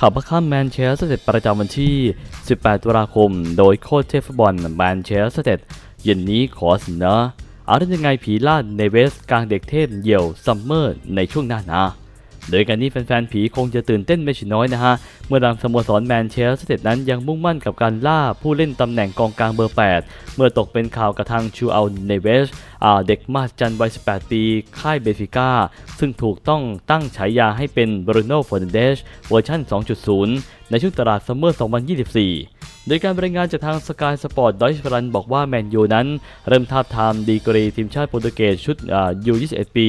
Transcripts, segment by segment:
ขับมาข้ามแมนเชสเตอร์สร็จประจำวันที่ 18 ตุลาคม โดยโค้ชเทฟบอลแมนเชสเตอร์เสร็จเย็นนี้ขอเสนออาได้ยังไงผีล่าในเวสกลางเด็กเทพเหี่ยวซัมเมอร์ในช่วงหน้าหนาโดยการนี้แฟนๆผีคงจะตื่นเต้นไม่ใช่น้อยนะฮะ เมื่อทางสโมสรแมนเชสเตอร์นั้นยังมุ่งมั่นกับการล่าผู้เล่นตำแหน่งกองกลางเบอร์ 8 เมื่อตกเป็นข่าวกระทางชูอัลเนเวส เด็กมาสจันวัย 18 ปี ค่ายเบฟิก้า ซึ่งถูกต้องตั้งฉายาให้เป็นบรูโน่ฟอร์นันเดสเวอร์ชัน2.0 ในช่วงตลาดซัมเมอร์ 2024 โดยการรายงานจากทางสกายสปอร์ตดอยช์ฟรันบอกว่าแมนยูนั้น เริ่มทาบทามดีกรีทีมชาติโปรตุเกสชุดยู 21 ปี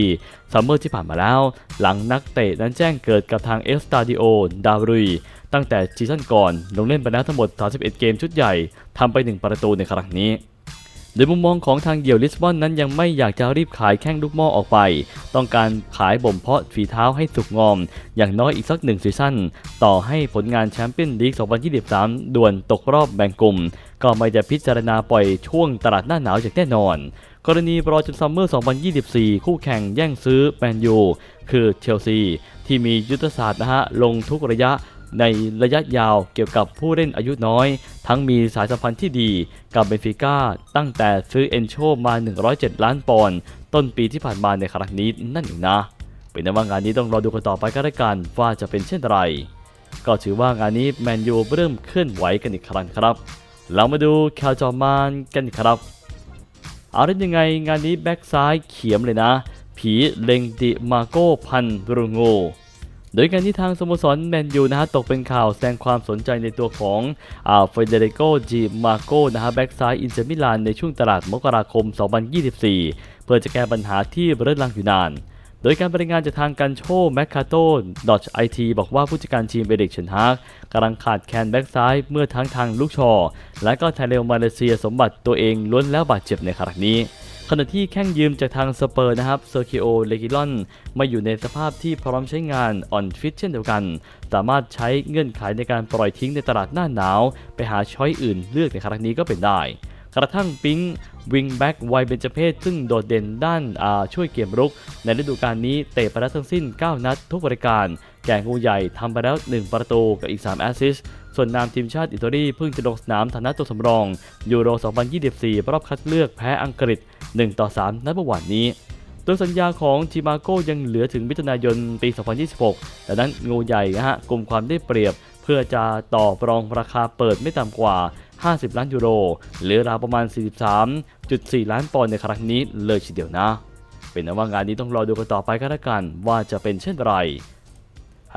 ซัมเมอร์ที่ผ่านมาแล้ว หลังนักเตะนั้นแจ้งเกิดกับทางเอสตาดิโอดาวรุยตั้งแต่ซีซั่นก่อน ลงเล่นไปแล้วทั้งหมด 31 เกมชุดใหญ่ทำไป 1 ประตูในครั้งนี้ โดยมุมมองของทางเดี่ยวลิสบอนนั้นยังไม่อยากจะรีบขายแข้งลูกหม้อออกไป ต้องการขายบ่มเพาะฝีเท้าให้สุกงอม อย่างน้อยอีกสักหนึ่งซีซั่น ต่อให้ผลงานแชมเปี้ยนลีก 2023 ด่วนตกรอบแบ่งกลุ่ม ก็ไม่จะพิจารณาปล่อยช่วงตลาดหน้าหนาวอย่างแน่นอน กรณีรอจนซัมเมอร์ 2024 คู่แข่งแย่งซื้อแมนยู คือเชลซี ที่มียุทธศาสตร์นะฮะลงทุกระยะ ในระยะยาวเกี่ยวกับผู้เล่นอายุน้อย ทั้งมีสายสัมพันธ์ที่ดีกับเบนฟิก้าตั้งแต่ซื้อเอนโชมา 107 ล้านปอนด์ต้นปีที่ผ่านมาในครั้งนี้นั่นเองนะ เป็นนว่างานนี้ต้องรอดูกันต่อไปก็แล้วกันว่าจะเป็นเช่นไร ก็ถือว่างานนี้แมนยูเริ่มเคลื่อนไหวกันอีกครั้งครับ เรามาดูแคลจอมานกันครับเอาได้ยังไงงานนี้แบ็กซ้ายเขียมเลยนะ ผีเลงดิมาโกพันบรูโง โดยการที่ทางสโมสรแมนยูนะฮะตกเป็นข่าวแสดงความสนใจในตัวของอ่าเฟเดริโกจิมาโกนะฮะแบ็กซ้ายอินเตอร์มิลานในช่วงตลาดมกราคม 2024 เพื่อจะแก้ปัญหาที่เรื้อรังอยู่นานโดยการบริงานจากทางกันโชแมคคาโตดอ i t บอกว่าผู้จัดการทีมเบเด็กเชนฮากกำลังขาดแคลนแบ็กซ้ายเมื่อทั้งทางลูกชอ และก็ไทเลลมาเลเซียสมบัติตัวเองล้วนแล้วบาดเจ็บในครั้งนี้ ขณะที่แข้งยืมจากทางสเปอร์นะครับเซอร์คิโอเลกิลอนมาอยู่ในสภาพที่พร้อมใช้งานอ่อนฟิตเช่นเดียวกัน สามารถใช้เงื่อนไขในการปล่อยทิ้งในตลาดหน้าหนาว ไปหาช้อยอื่นเลือกในครั้งนี้ก็เป็นได้ กระทั่งปิงวิงแบ็กไวเบญจเพศซึ่งโดดเด่นด้านาช่วยเกมรุก ในฤดูกาลนี้เตะไปแล้วทั้งสิ้น 9 นัดทุกบริการ แก่งูใหญ่ทำไปแล้ว 1 ประตูกับอีก 3 แอสซิสต ส่วนนามทีมชาติอิตาลีเพิ่งจะลงสนามฐานะตัวสำรองยูโร 2024 รอบคัดเลือกแพ้อังกฤษ 1 ต่อ 3 นัดเมื่อวานนี้โดยสัญญาของจิมาโก้ยังเหลือถึงมิถุนายนปี 2026ดังนั้นงูใหญ่นะฮะกลุ่มความได้เปรียบ เพื่อจะต่อรองราคาเปิดไม่ต่ำกว่า 50 ล้านยูโร หรือราวประมาณ 43.4 ล้านปอนด์ในครั้งนี้เลยทีเดียวนะ เป็นนว่างานนี้ต้องรอดูกันต่อไปก็แล้วกัน ว่าจะเป็นเช่นไร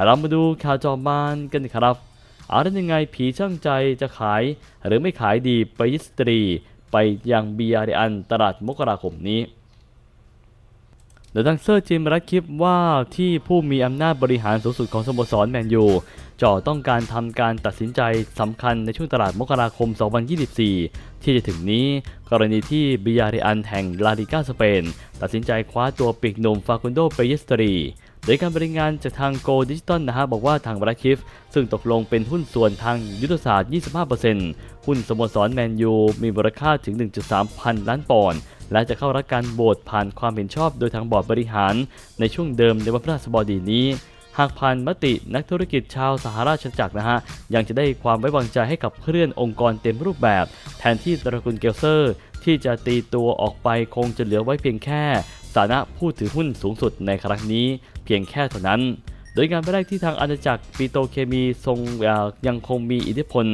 เรามาดูข่าวจอมานกันครับ เอาได้ยังไงผีช่างใจจะขายหรือไม่ขายดีไปยิสตรี ไปยังบีอาร์อันตลาดมกราคมนี้โดยทางเซอร์จิมรัดคลิปว่าที่ผู้มีอำนาจบริหารสูงสุดของสโมสรแมนยูจ่อต้องการทำการตัดสินใจสำคัญในช่วงตลาดมกราคม 2024 ที่จะถึงนี้ กรณีที่บิยาเรอันแห่งลาลิกาสเปน ตัดสินใจคว้าตัวปีกหนุ่มฟาคุนโดเปเยสตรี โดยการบริงานจากทางโกดิจิตอลนะฮะบอกว่าทางบราคิฟ ซึ่งตกลงเป็นหุ้นส่วนทางยุทธศาสตร์ 25%หุ้นสโมสรแมนยูมีมูลค่าถึง 1.3 พันล้านปอนด์และจะเข้ารับการโหวตผ่านความเห็นชอบโดยทางบอร์ดบริหาร ในช่วงเดิมในวันพฤหัสบดีนี้หากผ่านมตินักธุรกิจชาวสหราชอาณาจักรนะฮะ ยังจะได้ความไว้วางใจให้กับเคลื่อนองค์กรเต็มรูปแบบ แทนที่ตระกูลเกลเซอร์ ที่จะตีตัวออกไปคงจะเหลือไว้เพียงแค่ ฐานะผู้ถือหุ้นสูงสุดในครั้งนี้เพียงแค่เท่านั้น โดยงานแรกที่ทางอาณาจักรปิโตเคมีทรงยังคงมีอิทธิพล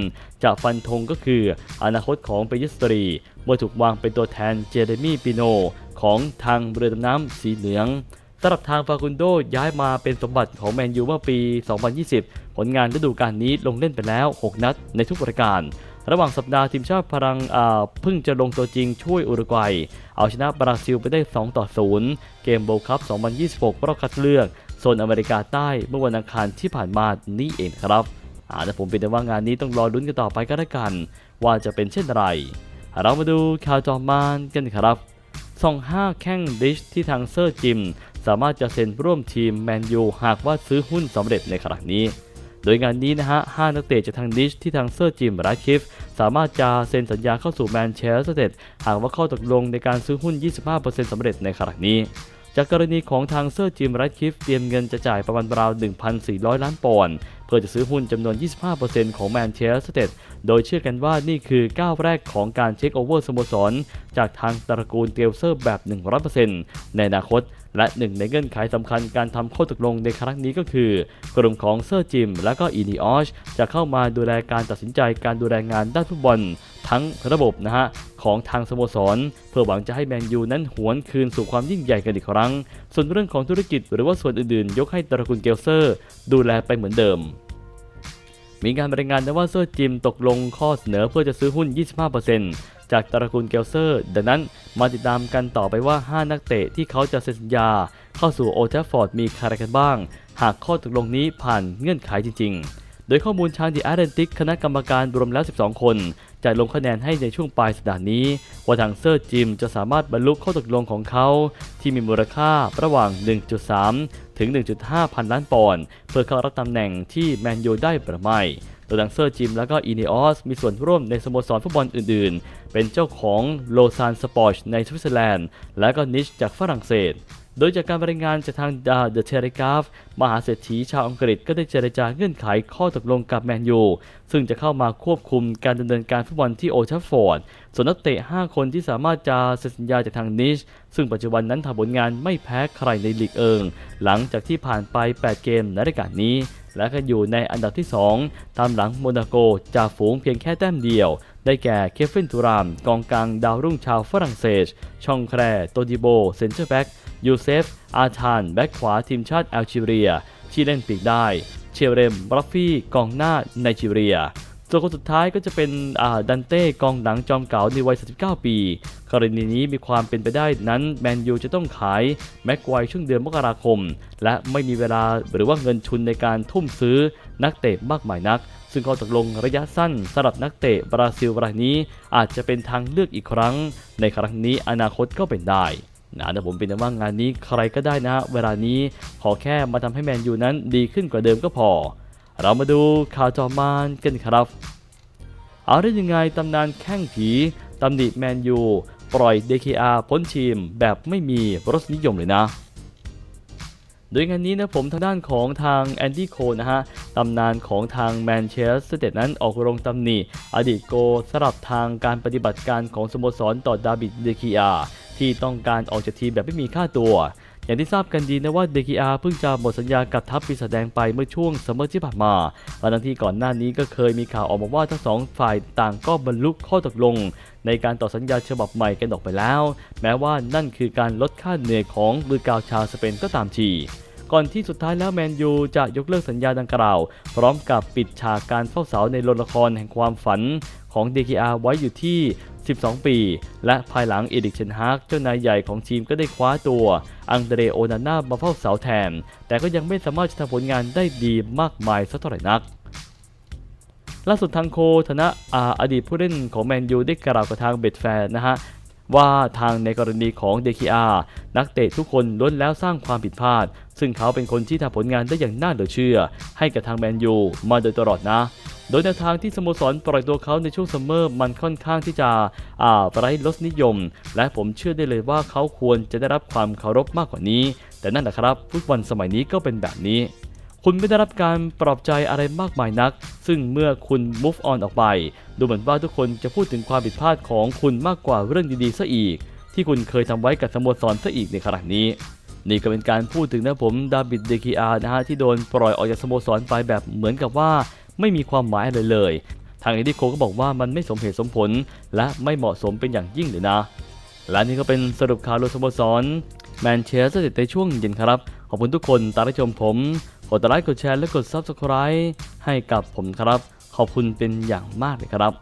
จะฟันธงก็คือ อนาคตของเปยิสตรีเมื่อถูกวางเป็นตัวแทนเจเรมี่ปิโนของทางเรือดำน้ำสีเหลืองสำหรับทางฟาคุนโดย้ายมาเป็นสมบัติของแมนยูเมื่อปี 2020 ผลงานฤดูกาลนี้ลงเล่นไปแล้ว 6 นัดในทุกปรายการ ระหว่างสัปดาห์ทีมชาติพลังอ่าเพิ่งจะลงตัวจริงช่วยอุรุกวัย เอาชนะบราซิลไปได้ 2 ต่อ 0 เกมโบว์คัพ 2026 รอบคัดเลือกโซนอเมริกาใต้เมื่อวันอังคารที่ผ่านมานี่เองครับอาแต่ผมเป็นแต่ว่างานนี้ต้องรอลุ้นกันต่อไปก็แล้วกัน ว่าจะเป็นเช่นไร เรามาดูข่าวจอมานกันครับส่องห้าแข้งดิชที่ทางเซอร์จิม สามารถจะเซ็นร่วมทีมแมนยูหากว่าซื้อหุ้นสำเร็จในครั้งนี้ โดยงานนี้นะฮะห้านักเตะจากทางดิชที่ทางเซอร์จิมรัคิฟสามารถจะเซ็นสัญญาเข้าสู่แมนเชสเตอร์หากว่าข้อตกลงในการซื้อหุ้น 25%สำเร็จในครั้งนี้จากกรณีของทางเซอร์จิมรัดคลิฟเตรียมเงินจะจ่ายประมาณราว 1,400 ล้านปอนด์เพื่อจะซื้อหุ้นจำนวน 25%ของแมนเชสเตอร์โดยเชื่อกันว่านี่คือก้าวแรกของการเช็คโอเวอร์สโมสร จากทางตระกูลเตียวเซอร์แบบ 100%ในอนาคต และหนึ่งในเงื่อนไขสำคัญการทำข้อตกลงในครั้งนี้ก็คือกลุ่มของเซอร์จิม และก็อีนีออชจะเข้ามาดูแลการตัดสินใจการดูแลงานด้านฟุตบอลทั้งระบบนะฮะของทางสโมสร เพื่อหวังจะให้แมนยูนั้นหวนคืนสู่ความยิ่งใหญ่กันอีกครั้ง ส่วนเรื่องของธุรกิจหรือว่าส่วนอื่นๆ ยกให้ตระกูลเกลเซอร์ ดูแลไปเหมือนเดิมมีการรายงานนะว่าเซอร์จิมตกลงข้อเสนอเพื่อจะซื้อหุ้น 25% จากตระกูลเกลเซอร์ ดังนั้นมาติดตามกันต่อไปว่า 5 นักเตะที่เขาจะเซ็นสัญญา เข้าสู่โอทฟฟอร์ดมีใครกันบ้าง หากข้อตกลงนี้ผ่านเงื่อนไขจริง ๆ โดยข้อมูลทางดีอาร์เรนติกคณะกรรมการรวมแล้ว 12 คน จะลงคะแนนให้ในช่วงปลายสัปดาห์นี้ ว่าทางเซอร์จิมจะสามารถบรรลุข้อตกลงของเขา ที่มีมูลค่าระหว่าง 1.3 ถึง 1.5 พันล้านปอนด์เพื่อเข้ารับตำแหน่งที่แมนยูได้หรือไม่ โดยดังเซอร์จิมและก็อีเนออสมีส่วนร่วมในสโมสรฟุตบอลอื่นๆ เป็นเจ้าของโลซานสปอร์ตในสวิตเซอร์แลนด์ และก็นิชจากฝรั่งเศส โดยจากการรายงานจากทางเดอะเทเลกราฟมหาเศรษฐีชาวอังกฤษก็ได้เจรจาเงื่อนไขข้อตกลงกับแมนยู ซึ่งจะเข้ามาควบคุมการดำเนินการฟุตบอลที่โอทัฟฟอร์ด ส่วนนักเตะ 5 คนที่สามารถจะเซ็นสัญญาจากทางนิช ซึ่งปัจจุบันนั้นทำผลงานไม่แพ้ใครในลีกเอิง หลังจากที่ผ่านไป 8 เกมในรายการนี้ และก็อยู่ในอันดับที่ 2 ตามหลังโมนาโกจ่าฝูงเพียงแค่แต้มเดียว ได้แก่เคฟินตูราม กองกลางดาวรุ่งชาวฝรั่งเศส ชองแครโตดิโบ เซนเตอร์แบ็กยูเซฟ อาธาน แบ็กขวาทีมชาติแอลจีเรีย ที่เล่นปีกได้ เชเรมบรัฟฟี่ กองหน้าไนจีเรีย ส่วนคนสุดท้ายก็จะเป็นดันเต้กองหลังจอมเก่าในวัย 39 ปี กรณีนี้มีความเป็นไปได้นั้นแมนยูจะต้องขายแม็กไวช่วงเดือนมกราคม และไม่มีเวลาหรือว่าเงินทุนในการทุ่มซื้อนักเตะมากมายนัก ซึ่งข้อตกลงระยะสั้นสำหรับนักเตะบราซิลรายนี้ อาจจะเป็นทางเลือกอีกครั้ง ในครั้งนี้อนาคตก็เป็นได้นะแต่ผมเป็นว่างานนี้ใครก็ได้นะ เวลานี้ขอแค่มาทำให้แมนยูนั้นดีขึ้นกว่าเดิมก็พอ เรามาดูข่าวจอมานกันครับ เอาได้ยังไงตำนานแข้งผีตำหนิแมนยูปล่อย DKR พ้นทีมแบบไม่มีรสนิยมเลยนะ โดยงานนี้นะผมทางด้านของทางแอนดี้โคนะฮะตำนานของทางแมนเชสเตอร์นั้นออกโรงตำหนิอดีตโกสำหรับทางการปฏิบัติการของสโมสรต่อดาบิดเดคีอาที่ต้องการออกจากทีมแบบไม่มีค่าตัว อย่างที่ทราบกันดีนะว่าเดคีอาเพิ่งจะหมดสัญญากับทัพปีศาจแดงไปเมื่อช่วงซัมเมอร์ที่ผ่านมาและทั้งที่ก่อนหน้านี้ก็เคยมีข่าวออกมาว่าทั้งสองฝ่ายต่างก็บรรลุข้อตกลง ในการต่อสัญญาฉบับใหม่กันออกไปแล้ว แม้ว่านั่นคือการลดค่าเหนื่อยของมือกาวชาวสเปนก็ตามทีก่อนที่สุดท้ายแล้วแมนยูจะยกเลิกสัญญาดังกล่าว พร้อมกับปิดฉากการเฝ้าเสาในโรงละครแห่งความฝัน ของ DKR ไว้อยู่ที่ 12 ปี และภายหลังเอดิกเชนฮากเจ้านายใหญ่ของทีมก็ได้คว้าตัวอังเดรโอนาน่ามาเฝ้าเสาแทน แต่ก็ยังไม่สามารถจะทำผลงานได้ดีมากมายสักเท่าไหร่นักล่าสุดทางโคธนะอาอดีตผู้เล่นของแมนยูได้กล่าวกับทางเบดแฟนนะฮะว่าทางในกรณีของเดคิอานักเตะทุกคนล้วนแล้วสร้างความผิดพลาด ซึ่งเขาเป็นคนที่ทำผลงานได้อย่างน่าเหลือเชื่อ ให้กับทางแมนยูมาโดยตลอดนะ โดยแนวทางที่สโมสรปล่อยตัวเขาในช่วงซัมเมอร์มันค่อนข้างที่จะอ่าไร้รสนิยม และผมเชื่อได้เลยว่าเขาควรจะได้รับความเคารพมากกว่านี้ แต่นั่นแหละครับฟุตบอลสมัยนี้ก็เป็นแบบนี้ คุณไม่ได้รับการปลอบใจอะไรมากมายนัก ซึ่งเมื่อคุณ move on ออกไป ดูเหมือนว่าทุกคนจะพูดถึงความผิดพลาดของคุณมากกว่าเรื่องดีๆซะอีก ที่คุณเคยทำไว้กับสโมสรซะอีกในขณะนี้นี่ก็เป็นการพูดถึงนะผมดาบิดเดคีอานะฮะที่โดนปล่อยออกจากสโมสรไปแบบเหมือนกับว่า ไม่มีความหมายอะไรเลย ทางเอดิโคก็บอกว่ามันไม่สมเหตุสมผล และไม่เหมาะสมเป็นอย่างยิ่งเลยนะ และนี่ก็เป็นสรุปข่าวรวมสโมสรแมนเชสเตอร์ในช่วงเย็นครับ ขอบคุณทุกคนตามรับชมผม กดไลค์กดแชร์และกด Subscribe ให้กับผมครับ ขอบคุณเป็นอย่างมากเลยครับ